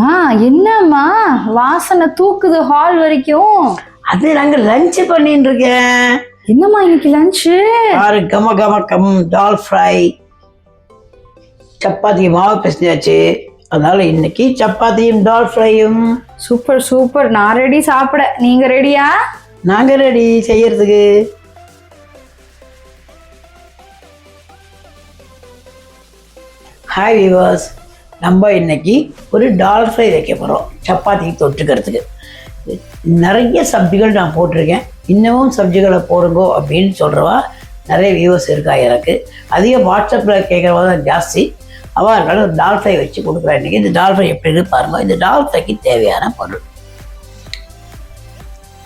ஆ என்னம்மா? வாசனை தூக்குது ஹால் வரைக்கும். அது நாங்க லஞ்ச் பண்ணிட்டு இருக்கேன். என்னம்மா இன்னைக்கு லஞ்சு ஆறு கம கம கம் டால் ஃப்ரை சப்பாத்தி மாவு பிசைஞ்சாச்சு. அதனால இன்னைக்கு சப்பாத்தியும் டால் ஃப்ரையும் சூப்பர் சூப்பர் நான் ரெடி சாப்பிட. நீங்க ரெடியா நாங்க ரெடி செய்யறதுக்கு. ஹாய் விவர்ஸ் நம்ம இன்னைக்கு ஒரு டால் ஃப்ரை வைக்க போகிறோம் சப்பாத்திக்கு தொட்டுக்கிறதுக்கு. நிறைய சப்ஜிகள் நான் போட்டிருக்கேன். இன்னமும் சப்ஜிகளை போடுங்கோ அப்படின்னு சொல்கிறவா நிறைய வியூவர்ஸ் இருக்கா எனக்கு. அதிக வாட்ஸ்அப்பில் கேட்குறவா தான் ஜாஸ்தி. அவள் அதனால ஒரு டால் ஃப்ரை வச்சு கொடுக்குறேன் இன்றைக்கி இந்த டால் ஃப்ரை எப்படி இருக்கு பாருங்க. இந்த டால் ஃப்ரைக்கு தேவையான பொருள்.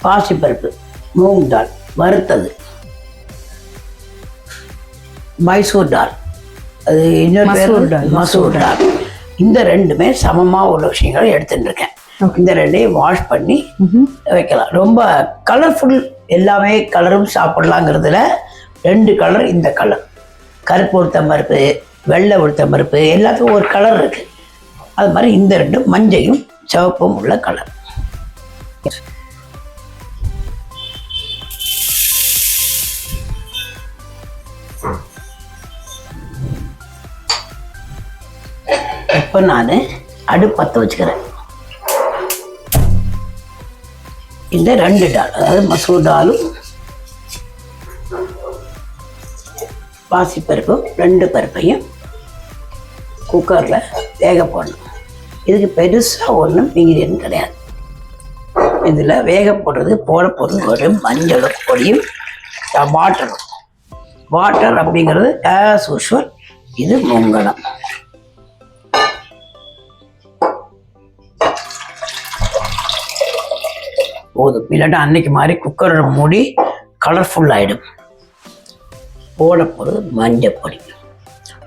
பாசிப்பருப்பு மூங் தால் வறுத்தது. மைசூர் டால் அது இன்னொரு பேர் டால், மசூர் டால் இந்த ரெண்டுமே சமமாக உள்ள விஷயங்களை எடுத்துட்டு இருக்கேன். இந்த ரெண்டையும் வாஷ் பண்ணி வைக்கலாம். ரொம்ப கலர்ஃபுல் எல்லாமே கலரும் சாப்பிட்லாங்கிறதுல ரெண்டு கலர் இந்த கலர் கருப்பு உளுத்தம் பருப்பு வெள்ளை உளுத்தம் பருப்பு எல்லாத்துக்கும் ஒரு கலர் இருக்குது அது மாதிரி இந்த ரெண்டும் மஞ்சையும் சிவப்பும் உள்ள கலர் இப்போ நான் அடுப்பு பற்ற வச்சுக்கிறேன். இந்த ரெண்டு டால் அதாவது மசூர் டாலும் பாசிப்பருப்பும் ரெண்டு பருப்பையும் குக்கரில் வேக போடணும். இதுக்கு பெருசாக ஒன்றும் இன்கிரியன் கிடையாது. இதில் வேக போடுறது போட போகிறது வெறும் மஞ்சளும் பொடியும் வாட்டரும் வாட்டர் அப்படிங்கிறது ஆஸ் யூஷுவல் இது முங்கலம். போதும். இல்லாட்டா அன்னைக்கு மாதிரி குக்கரை மூடி கலர்ஃபுல் ஆகிடும் போட போகிறது மஞ்சள் பொடி.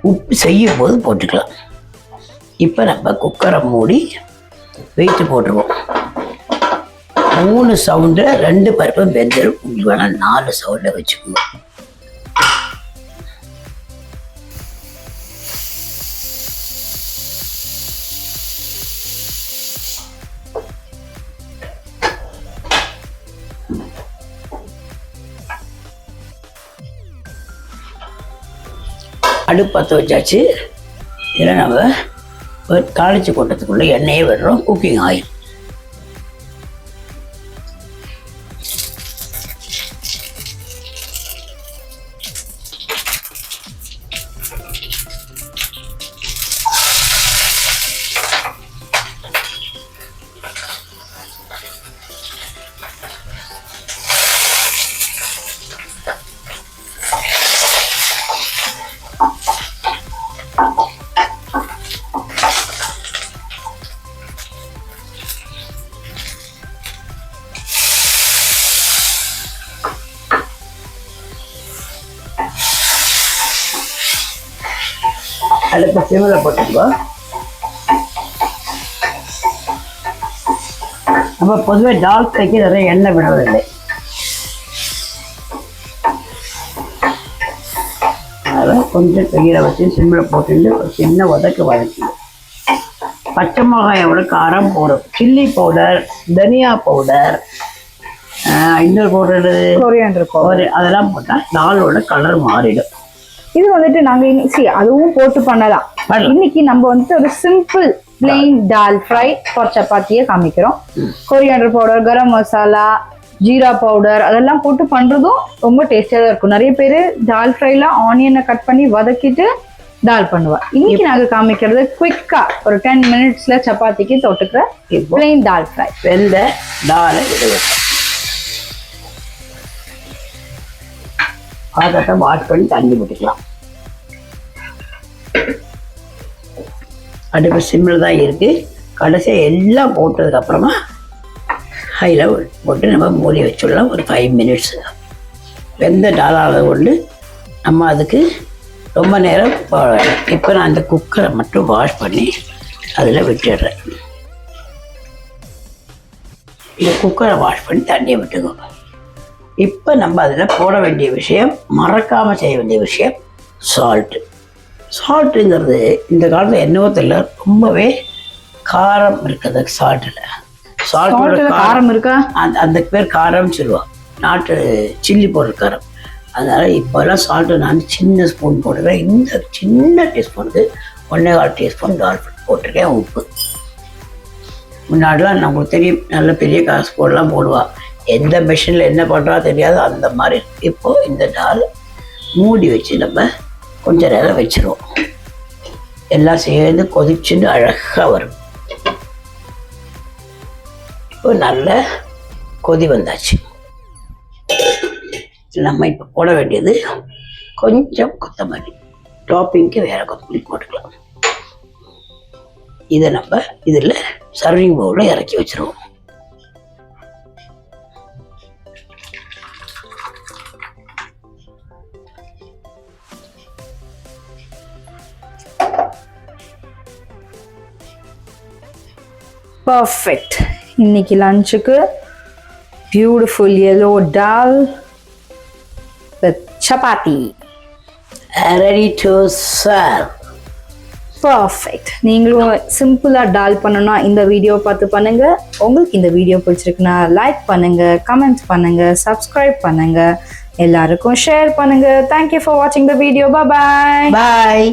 உப்பு செய்யும் போது போட்டுக்கலாம். இப்போ நம்ம குக்கரை மூடி வெயிட்டு போட்டுருவோம். மூணு சவுண்டில் ரெண்டு பருப்பும் வெந்துடும் உங்களுக்கு வேணால் நாலு சவுண்டில் வச்சுக்குவோம். அடுப்பு பற்ற வச்சாச்சு. இதில் நம்ம ஒரு தாளிச்சு கொண்டதுக்குள்ளே எண்ணெயே விடுறோம். குக்கிங் ஆயில் அடுப்பு சிமில் போட்டுக்கோ. நம்ம பொதுவாக டால் ஃப்ரைக்கு நிறைய எண்ணெய் விடுவதில்லை அதனால் கொஞ்சம் கையில் வச்சு சிம்மில் போட்டுட்டு ஒரு சின்ன உதக்கு வதக்கணும். பச்சை மிளகாயோட காரம் போடும் சில்லி பவுடர் தனியா பவுடர் இன்னொரு பவுடர் கொரியாண்டர் ஒரு அதெல்லாம் போட்டால் டாலோட கலர் மாறிடும். இது வந்துட்டு நாங்க சி அதுவும் போட்டு பண்ணலாம். இன்னைக்கு நம்ம வந்துட்டு ஒரு simple plain dal fry for சப்பாத்தியை காமிக்கிறோம். Coriander powder garam masala jeera powder அதெல்லாம் போட்டு பண்றதும் ரொம்ப டேஸ்டியா தான் இருக்கும். நிறைய பேர் டால் ஃப்ரைல ஆனியனை கட் பண்ணி வதக்கிட்டு டால் பண்ணுவா. இன்னைக்கு நாங்க காமிக்கிறது குவிக்கா ஒரு டென் மினிட்ஸ்ல சப்பாத்திக்கு தொட்டுக்கிற பிளெயின் டால் ஃப்ரை வெந்த விடுவேன் பாத்திரத்தை வாஷ் பண்ணி தண்ணி விட்டுக்கலாம் அடுப்பு சிம்மில் தான் இருக்குது கடைசியாக எல்லாம் போட்டதுக்கு அப்புறமா ஹையில் போட்டு நம்ம மூடி வச்சுடலாம். ஒரு ஃபைவ் மினிட்ஸ் வெந்த டாலாவில் கொண்டு நம்ம அதுக்கு ரொம்ப நேரம் இப்போ நான் அந்த குக்கரை மட்டும் வாஷ் பண்ணி அதில் விட்டுடுறேன். இந்த குக்கரை வாஷ் பண்ணி தண்ணியை விட்டுக்கோங்க இப்போ நம்ம அதில் போட வேண்டிய விஷயம் மறக்காமல் செய்ய வேண்டிய விஷயம் சால்ட்டு சால்ட்டுங்கிறது இந்த காலத்தில் என்னவோ தெரியல ரொம்பவே காரம் இருக்குது சால்ட்டில் சால்ட்டோட காரம். இருக்கா? அந்த அந்த பேர் காரம்னு சொல்லுவாள் நாட்டு சில்லி பவுடர் காரம். அதனால இப்போல்லாம் சால்ட்டு நான் சின்ன ஸ்பூன் போட்டுக்கிறேன் இந்த சின்ன டீஸ்பூனுக்கு ஒன்றே கால் டீஸ்பூன் டால் போட்டிருக்கேன் உப்பு. முன்னாடிலாம் நமக்கு தெரியும் நல்ல பெரிய காசு போடலாம் போடுவா. எந்த மிஷினில் என்ன பண்ணுறா தெரியாது. அந்த மாதிரி இப்போ இந்த டால் மூடி வச்சு நம்ம கொஞ்ச நேரம் வச்சிருவோம். எல்லாம் சேர்ந்து கொதிச்சுட்டு அழகாக வரும். இப்போ நல்ல கொதி வந்தாச்சு. நம்ம இப்போ போட வேண்டியது கொஞ்சம் கொத்தமல்லி. டாப்பிங்க்கு வேற கொத்தமல்லி போட்டுக்கலாம். இதை நம்ம இதில் சர்விங் பவுலில் இறக்கி வச்சிருவோம். பர்ஃபெக்ட் இன்னைக்கு லஞ்சுக்கு beautiful yellow dal with chapati ready to serve perfect நீங்களும் சிம்பிளாக டால் பண்ணணும்னா இந்த வீடியோ பார்த்து பண்ணுங்க. உங்களுக்கு இந்த வீடியோ பிடிச்சிருக்குன்னா லைக் பண்ணுங்க கமெண்ட் பண்ணுங்க சப்ஸ்கிரைப் பண்ணுங்க. எல்லாருக்கும் ஷேர் பண்ணுங்க. தேங்க்யூ ஃபார் வாட்சிங் த வீடியோ பாய் பாய்